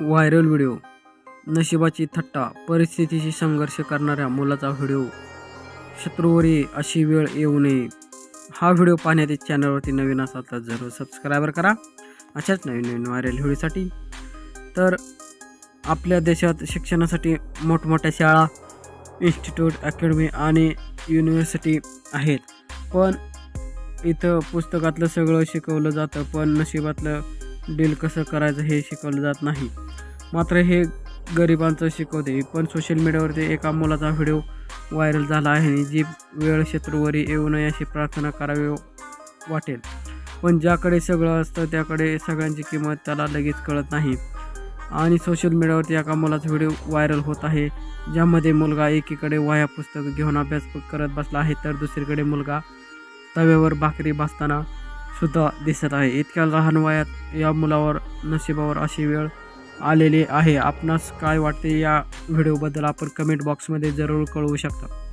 Viral video. नशिबाची थट्टा परिस्थितीशी संघर्ष करणाऱ्या मुलाचा व्हिडिओ. शत्रूवरी अशी वेळ येऊ नये. हा व्हिडिओ पाहण्यात चॅनलवरती नवीन असाल तर जरूर सबस्क्रायबर करा. अशाच नवीन नवीन व्हायरल व्हिडिओसाठी. तर आपल्या देशात शिक्षणासाठी मोठमोठ्या शाळा इन्स्टिट्यूट अकॅडमी आणि युनिव्हर्सिटी आहेत. पण इथं पुस्तकातलं सगळं शिकवलं जातं पण नशिबातलं डील कसं करायचं हे शिकवलं जात नाही. मात्र हे गरिबांचं शिकवते. पण सोशल मीडियावरती एका मुलाचा व्हिडिओ व्हायरल झाला आहे आणि जी वेळ शत्रूवरी येऊ नये अशी प्रार्थना करावी वाटेल. पण ज्याकडे सगळं असतं त्याकडे सगळ्यांची किंमत त्याला लगेच कळत नाही. आणि सोशल मीडियावरती एका मुलाचा व्हिडिओ व्हायरल होत आहे. ज्यामध्ये मुलगा एकीकडे वह्या पुस्तक घेऊन अभ्यास करत बसला आहे तर दुसरीकडे मुलगा तव्यावर भाकरी भासताना सुद्धा दिसत आहे. इतक्या लहान वयात या मुलावर नशिबावर अशी वेळ आलेली आहे. आपणास काय वाटते या व्हिडिओबद्दल आपण कमेंट बॉक्समध्ये जरूर कळवू शकता.